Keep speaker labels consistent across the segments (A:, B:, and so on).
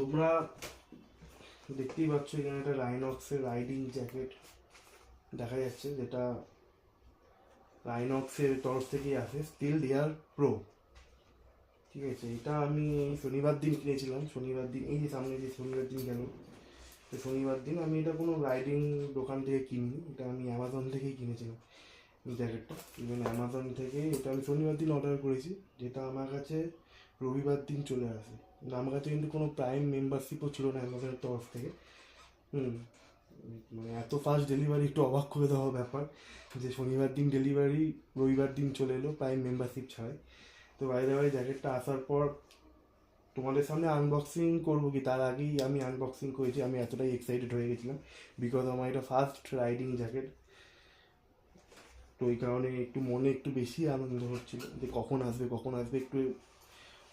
A: তোমরা দেখতেই পাচ্ছ এখানে একটা রাইনক্সের রাইডিং জ্যাকেট দেখা যাচ্ছে, যেটা রাইনক্সের তরফ থেকেই আসে। স্টিল ডিয়ার প্রো ঠিক আছে, এটা আমি এই শনিবার দিন কিনেছিলাম। শনিবার দিন, এই যে সামনে যে শনিবার দিন গেল, তো শনিবার দিন আমি এটা কোনো রাইডিং দোকান থেকে কিনিনি, এটা আমি অ্যামাজন থেকেই কিনেছিলাম জ্যাকেটটা ইভেন অ্যামাজন থেকে এটা আমি শনিবার দিন অর্ডার করেছি, যেটা আমার কাছে রবিবার দিন চলে আসে। আমার কাছে কিন্তু কোনো প্রাইম মেম্বারশিপও ছিল না অ্যামাজনের তরফ থেকে। হুম মানে এত ফাস্ট ডেলিভারি একটু অবাক করে দেওয়া ব্যাপার যে শনিবার দিন ডেলিভারি রবিবার দিন চলে এলো প্রাইম মেম্বারশিপ ছাড়াই। তো বাইরে বাইরে জ্যাকেটটা আসার পর তোমাদের সামনে আনবক্সিং করব কি? তার আগেই আমি আনবক্সিং করেছি, আমি এতটাই এক্সাইটেড হয়ে গেছিলাম বিকজ আমার এটা ফার্স্ট রাইডিং জ্যাকেট তো ওই কারণে একটু মনে একটু বেশি আনন্দ হচ্ছিল যে কখন আসবে কখন আসবে একটু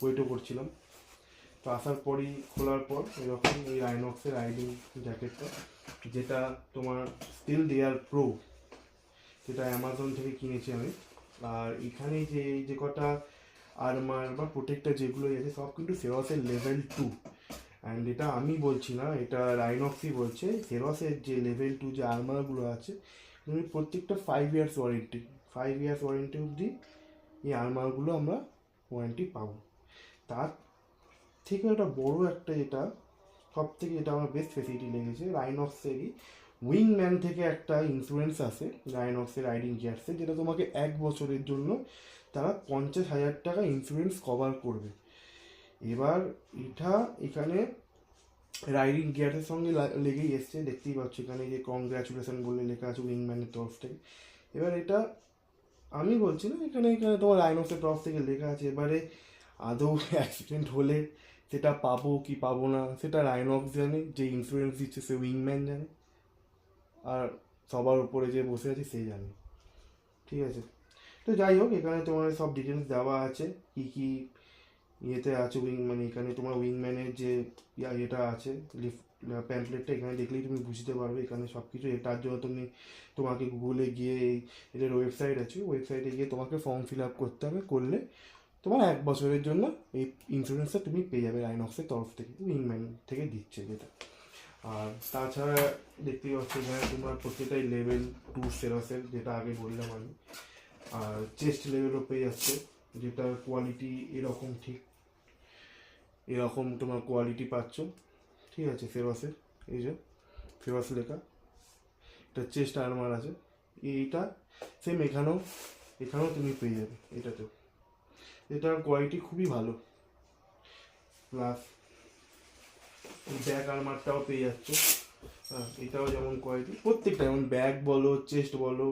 A: ওয়েটও করছিলাম। তো আসার পরই খোলার পর এরকম এই রাইনক্সের রাইডিং জ্যাকেটটা, যেটা তোমার স্টিল দেয়ার প্রো সেটা অ্যামাজন থেকে কিনেছি আমি। আর এখানে যে যে কটা আর্মার বা প্রোটেক্টার যেগুলো আছে, সব কিন্তু সেরসের লেভেল টু অ্যান্ড এটা আমি বলছি না, এটা রাইনক্সই বলছে সেরসের যে লেভেল টু যে আর্মারগুলো আছে প্রত্যেকটা five years warranty five years warranty অবধি এই আর্মারগুলো আমরা ওয়ারেন্টি পাবো। তার থেকে একটা বড় একটা এটা। সব থেকে এটা আমার বেস্ট ফেসিলিটি লেগেছে রাইনক্সেরই উইংম্যান থেকে একটা ইন্স্যুরেন্স আসে রাইনক্সের রাইডিং গিয়ার্সে যেটা তোমাকে এক বছরের জন্য তারা পঞ্চাশ হাজার টাকা ইন্স্যুরেন্স কভার করবে। এবার এটা এখানে রাইডিং গিয়ার্সের সঙ্গে লেগেই এসছে, দেখতেই পাচ্ছ এখানে যে কংগ্রাচুলেশন বলে লেখা আছে উইংম্যানের তরফ থেকে। এবার এটা আমি বলছি না, এখানে এখানে তোমার রাইনক্সের তরফ থেকে লেখা আছে, এবারে আদৌ অ্যাক্সিডেন্ট হলে সেটা পাবো কি পাবো না, সেটা রাইনক্স জানে, যে ইন্স্যুরেন্স দিচ্ছে সে উইংম্যান জানে, আর সবার উপরে যে বসে আছে সে জানে। ঠিক আছে? তো যাই হোক, এখানে তোমার সব ডিটেলস দেওয়া আছে, কি কি ইয়েতে আছে উইং মানে এখানে তোমার উইংম্যানের যে ইয়া, ইয়েটা আছে লিফ প্যাম্পলেটটা এখানে দেখলেই তুমি বুঝতে পারবে, এখানে সব কিছু এটার জন্য তুমি, তোমাকে গুগলে গিয়ে, এই এদের ওয়েবসাইট আছে ওয়েবসাইটে গিয়ে তোমাকে ফর্ম ফিল আপ করতে হবে, করলে তোমার এক বছরের জন্য এই ইন্স্যুরেন্সটা তুমি পেয়ে যাবে আইনক্সের তরফ থেকে উইংম্যান থেকে দিচ্ছে যেটা। আর তাছাড়া দেখতেই পাচ্ছ এখানে তোমার প্রত্যেকটাই লেভেল টু সেরসের যেটা আগে বললাম আমি। আর চেস্ট লেভেলও পেয়ে যাচ্ছে যেটার কোয়ালিটি এরকম ঠিক, এরকম তোমার কোয়ালিটি পাচ্ছ। ঠিক আছে ফেরসের এই যে ফেরস লেখা। এটা চেস্ট আর্মার আছে, এইটা সেম এখানেও এখানেও তুমি পেয়ে যাবে, এটাতেও। এটার কোয়ালিটি খুবই ভালো। প্লাস ব্যাক আর্মারটাও পেয়ে যাচ্ছে। হ্যাঁ এটাও যেমন কোয়ালিটি প্রত্যেকটা যেমন ব্যাগ বলো চেস্ট বলো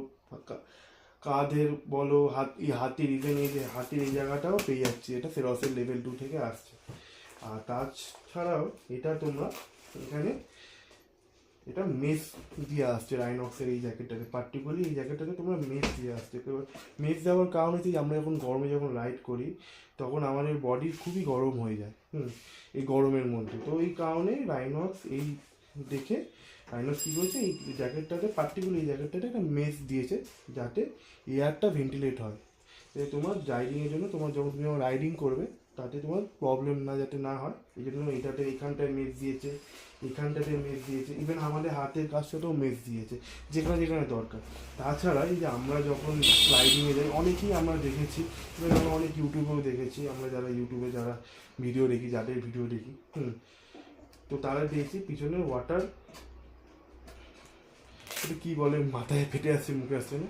A: কাঁধের বলো, হাত, এই হাতির ইভেন এই যে হাতির এই জায়গাটাও পেয়ে যাচ্ছে। এটা ফেরসের লেভেল টু থেকে আসছে। আর তাছাড়াও এটা তোমরা এখানে এটা মেস দিয়ে আসছে রাইনক্সের এই জ্যাকেটটাতে পার্টিকুলারলি এই জ্যাকেটটাতে তোমরা মেস দিয়ে আসছে। মেস দেওয়ার কারণ হচ্ছে আমরা যখন গরমে যখন রাইড করি, তখন আমাদের বডি খুবই গরম হয়ে যায়, হুম, এই গরমের মধ্যে। তো এই কারণে রাইনক্স এই দেখে রাইনক্স কী করেছে, এই জ্যাকেটটাতে পার্টিকুলার এই জ্যাকেটটাতে একটা মেস দিয়েছে, যাতে এয়ারটা ভেন্টিলেট হয়। তোমার রাইডিংয়ের জন্য, তোমার যখন তুমি রাইডিং করবে তাতে তোমার প্রবলেম না, যাতে না হয়। এই জন্য এটাতে এখানটায় মেস দিয়েছে, এখানটাতে মেস দিয়েছে। ইভেন আমাদের হাতের কাজটাতেও মেস দিয়েছে, যেখানে যেখানে দরকার। তাছাড়া এই যে আমরা যখন রাইডিংয়ে যাই, অনেকেই আমরা দেখেছি ইভেন আমরা অনেক ইউটিউবেও দেখেছি, আমরা যারা ইউটিউবে যারা ভিডিও দেখি, যাদের ভিডিও দেখি, হুম, তো তারা দেখছি পিছনে ওয়াটার কী বলে, মাথায় ফেটে আসছে, মুখে আসছে না?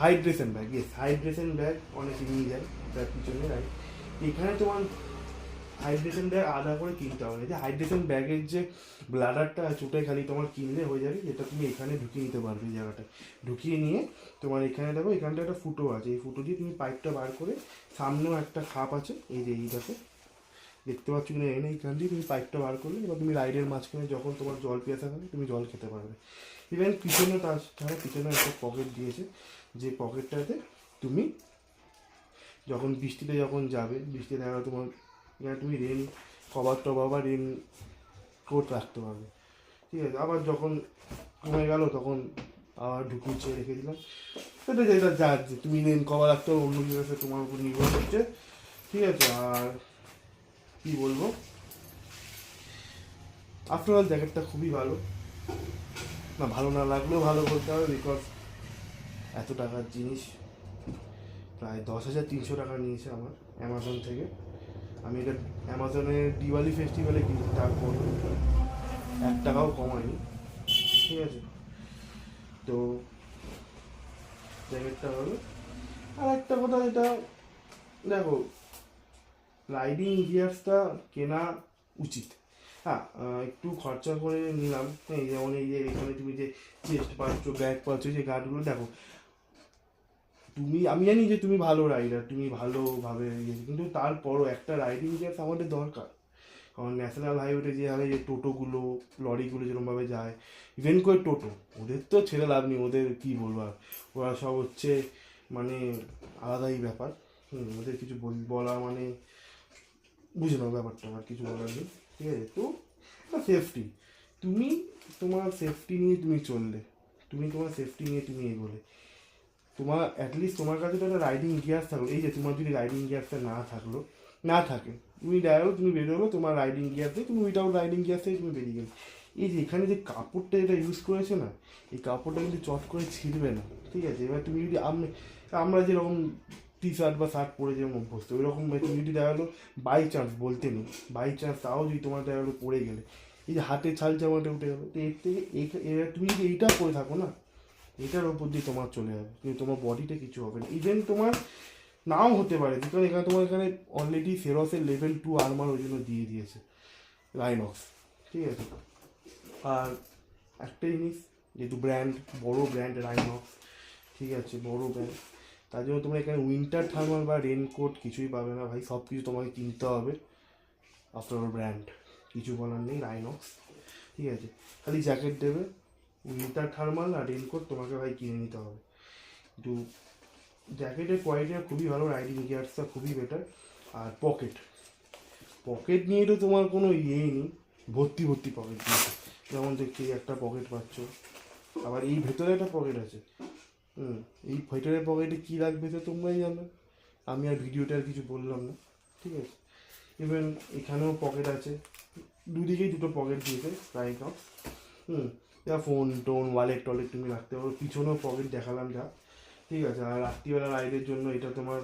A: Hydration bag yes hydration bag অনেকে নিয়ে যায়। তার পিছনে এখানে তোমার হাইড্রেশন ব্যাগ আলাদা করে কিনতে হবে। যে হাইড্রেশন ব্যাগের যে ব্লাডারটা আছে ওটাই খালি তোমার কিনলে হয়ে যাবে যেটা তুমি এখানে ঢুকিয়ে নিতে পারবে এই জায়গাটা ঢুকিয়ে নিয়ে তোমার এখানে দেখো এখানটা একটা ফুটো আছে। এই ফুটো দিয়ে তুমি পাইপটা বার করে সামনেও একটা খাপ আছে, এই যে এইটাতে। দেখতে পাচ্ছ কিনা এনে এইখান দিয়ে তুমি পাইপটা বার করলে এবার তুমি রাইডের মাঝখানে যখন তোমার জল পিয়াসা হবে তুমি জল খেতে পারবে। ইভেন পিছনে তাছাড়া পিছনে একটা পকেট দিয়েছে। যে পকেটটাতে তুমি যখন বৃষ্টিতে যখন যাবে বৃষ্টি দেখা তোমার, এখানে তুমি রেন কভার টভার বা রেন কোট রাখতে পারবে। ঠিক আছে? আবার যখন কমে গেল তখন আবার ঢুকুচ্ছে রেখে দিলাম। সেটা যেটা যা যে তুমি রেন কভার রাখতে হবে অন্য কিছু আছে তোমার উপর নির্ভর করছে। ঠিক আছে? আর কি বলব? আফটার অল জ্যাকেটটা খুবই ভালো। না ভালো না লাগলেও ভালো বলতে হবে বিকজ এত টাকার জিনিস প্রায় দশ হাজার তিনশো টাকা নিয়েছে আমার অ্যামাজন থেকে। আমি এটা অ্যামাজনে দিওয়ালি ফেস্টিভ্যালে কিনেছি তারপর এক টাকাও কমায়নি ঠিক আছে। তো জ্যাকেটটা হলো। আর একটা কথা এটা দেখো রাইডিং গিয়ার্সটা কেনা উচিত। হ্যাঁ একটু খরচা করে নিলাম। এই যেমন এই যে এখানে তুমি যে চেস্ট পাচ্ছ ব্যাগ পাচ্ছ, যে গার্ডগুলো দেখো তুমি, আমি জানি যে তুমি ভালো রাইডার তুমি ভালোভাবে ইয়ে কিন্তু তারপরও একটা রাইডিং গিয়ার্স আমাদের দরকার। কারণ ন্যাশনাল হাইওয়েতে যে হারে যে টোটোগুলো, লরিগুলো যেরকমভাবে যায় ইভেন করে টোটো, ওদের তো ছেড়ে লাভ নেই, ওদের কী বলব আর? ওরা সব হচ্ছে মানে আলাদাই ব্যাপার। হুম, ওদের কিছু বল- মানে বুঝে নাও ব্যাপারটা আর কিছু বলার নেই, ঠিক আছে? তো সেফটি তুমি তোমার সেফটি নিয়ে তুমি চললে, তুমি তোমার সেফটি নিয়ে তুমি এগোলে। তোমার অ্যাটলিস্ট তোমার কাছে তো একটা রাইডিং গিয়ার্স থাকল। এই যে তোমার যদি রাইডিং গিয়ার্সটা না থাকল, না থাকে, তুমি ডাইরেক্ট তুমি বেরোলো তোমার রাইডিং গিয়ার থেকে তুমি উইটাউট রাইডিং গিয়ার থেকে তুমি বেরিয়ে গেলে। এই যে এখানে যে কাপড়টা এটা ইউজ করেছে না, এই কাপড়টা কিন্তু চট করে ছিঁড়বে না, ঠিক আছে? এবার তুমি যদি আমি আমরা যেরকম টি শার্ট বা শার্ট পরে যেরকম অভ্যস্ত ওই রকম তুমি যদি দেখা গেলো বাই চান্স বলতে নেই বাই চান্স তাও যদি তোমার দেখা গেলো পড়ে গেলে। এই যে হাতে ছাল জামাটা উঠে গেলো, তো এর থেকে এই- তুমি যদি এইটা পরে থাকো না এটার ওপর দিয়ে তোমার চলে যাবে। কিন্তু তোমার বডিতে কিছু হবে না। ইভেন তোমার নাও হতে পারে। কারণ এখানে তোমার এখানে অলরেডি ফেরসের লেভেল টু আর্মার ওই জন্য দিয়ে দিয়েছে। রাইনক্স ঠিক আছে? আর একটা জিনিস, যেহেতু ব্র্যান্ড বড় ব্র্যান্ড রাইনক্স ঠিক আছে? বড় ব্র্যান্ড তার জন্য তোমরা এখানে উইন্টার থার্মাল বা রেনকোট কিছুই পাবে না ভাই। সব কিছু তোমাকে কিনতে হবে। আফটার ব্র্যান্ড কিছু বলার নেই রাইনক্স ঠিক আছে? খালি জ্যাকেট দেবে। উইন্টার থার্মাল আর রেনকোট তোমাকে ভাই কিনে নিতে হবে। কিন্তু জ্যাকেটের কোয়ালিটিটা খুবই ভালো রাইডিং গিয়ার্সটা খুবই বেটার আর পকেট পকেট নিয়ে তো তোমার কোনো ইয়েই নেই, ভর্তি ভর্তি পকেট দিয়েছে যেমন দেখছি একটা পকেট পাচ্ছ। আবার এই ভেতরে একটা পকেট আছে। হুম, এই ভেতরের পকেটে কী রাখবে তো তোমরাই জানো। আমি আর ভিডিওটা আর কিছু বললাম না, ঠিক আছে? ইভেন এখানেও পকেট আছে। দুদিকেই দুটো পকেট দিয়েছে প্রায় হুম ফোন টোন ওয়ালেট টলেট তুমি রাখতে পারো। পিছনেও পকেট দেখালাম যা। ঠিক আছে, আর রাত্রিবেলা রাইডের জন্য এটা তোমার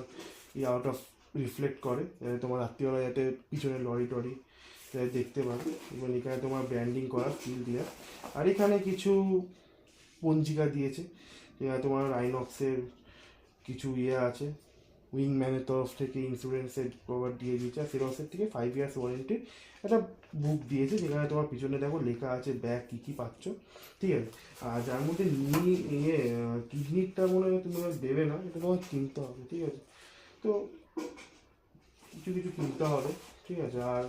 A: ই আউট অফ রিফ্লেক্ট করে। তোমার রাত্রিবেলা যাতে পিছনে লরি টরি দেখতে পাবে এবং এখানে তোমার ব্র্যান্ডিং করা স্টিল দেওয়া আর এখানে কিছু পঞ্জিকা দিয়েছে। তোমার আইনক্সের কিছু ইয়ে আছে। উইংম্যানের তরফ থেকে ইন্স্যুরেন্সের কভার দিয়ে দিয়েছে। আর ফেরসের থেকে ফাইভ ইয়ার্স ওয়ারেন্টি একটা বুক দিয়েছে, যেখানে তোমার পিছনে দেখো লেখা আছে ব্যাগ কী কী পাচ্ছ। ঠিক আছে? আর যার মধ্যে নি ইয়ে কিডনিরটা মনে হয় তুমি দেবে না, এটা তোমার কিনতে হবে, ঠিক আছে? তো কিছু কিছু কিনতে হবে, ঠিক আছে? আর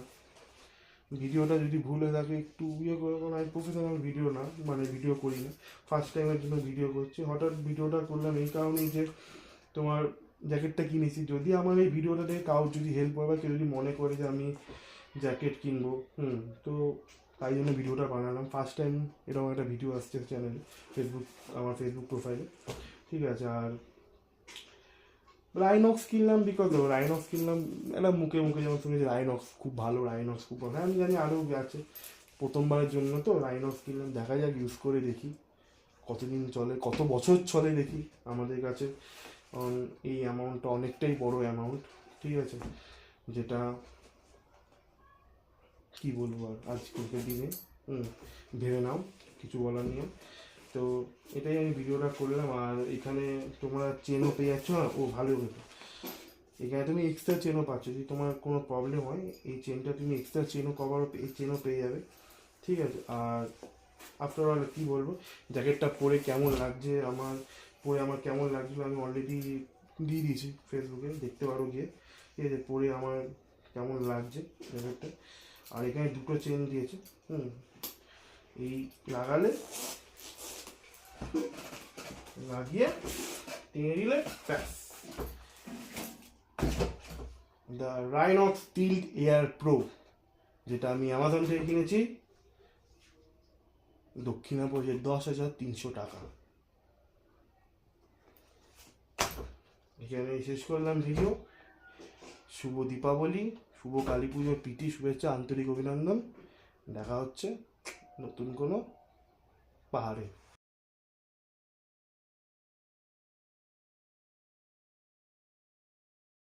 A: ভিডিওটা যদি ভুল হয়ে থাকে, একটু ইয়ে করে কারণ আমি প্রফেশনাল ভিডিও না মানে ভিডিও করি না। ফার্স্ট টাইমের জন্য ভিডিও করছি। হঠাৎ ভিডিওটা করলাম এই কারণেই যে তোমার জ্যাকেটটা কিনেছি। যদি আমার এই ভিডিওটা দেখে কাউ যদি হেল্প হয় বা কেউ যদি মনে করে যে আমি জ্যাকেট কিনবো, হুম, তো তাই জন্য ভিডিওটা বানালাম। ফার্স্ট টাইম এরকম একটা ভিডিও আসছে চ্যানেলে ফেসবুক আমার ফেসবুক প্রোফাইলে ঠিক আছে, আর রাইনক্স কিনলাম বিকজ রাইনক্স কিনলাম। একটা মুখে মুখে যেমন শুনেছি রাইনক্স খুব ভালো রাইনক্স খুব ভালো। হ্যাঁ আমি জানি আরও আছে প্রথমবারের জন্য, তো রাইনক্স কিনলাম। দেখা যাক ইউজ করে দেখি। কতদিন চলে, কত বছর চলে দেখি আমাদের কাছে। কারণ এই অ্যামাউন্টটা অনেকটাই বড় অ্যামাউন্ট ঠিক আছে? যেটা কি বলব আর আজকের দিনে? ভেবে নাও, কিছু বলার নিয়ে তো এটাই আমি ভিডিওটা করলাম, আর এখানে তোমরা চেনও পেয়ে যাচ্ছ না ও ভালো হতো এখানে তুমি এক্সট্রা চেনও পাচ্ছ, যদি তোমার কোনো প্রবলেম হয়, এই চেনটা তুমি এক্সট্রা চেনও কভার এই চেনও পেয়ে যাবে। ঠিক আছে? আর আফটার অল কী বলব? জ্যাকেটটা পরে কেমন লাগছে, আমার পরে আমার কেমন লাগছিল আমি অলরেডি দিয়ে দিয়েছি ফেসবুকে দেখতে পারো গিয়ে। ঠিক আছে পরে আমার কেমন লাগছে ব্যাপারটা আর এখানে দুটো চেন দিয়েছে, হুম। এই লাগালে, লাগিয়ে টেনে দিলে, ব্যাস। The Rynox stealth air pro যেটা আমি অ্যামাজন থেকে কিনেছি দক্ষিণা পড়েছে দশ হাজার তিনশো টাকা। এখানে শেষ করলাম ভিডিও শুভ দীপাবলি, শুভ কালী পুজোর প্রীতি, শুভেচ্ছা, আন্তরিক অভিনন্দন। দেখা হচ্ছে নতুন কোনো পাহাড়ে।